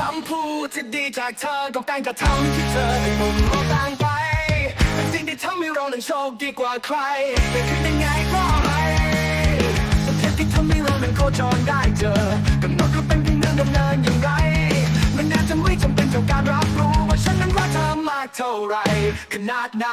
คำพูดที่ดีจากเธอกับการกระทำที่เธอในมุมมองต่างไปเป็นสิ่งที่ทำให้เรานั้นโชคดีกว่าใครเป็นขึ้นยังไงก็ให้เป็นเทปที่ทำให้เรานั้นโคจรได้เจอกำหนดก็เป็นเพียงเรื่องดำเนินอย่างไร มันน่าจะไม่จำเป็นต้องการรับรู้ว่าฉันนั้นรักเธอมากเท่าไหรขนาดไหน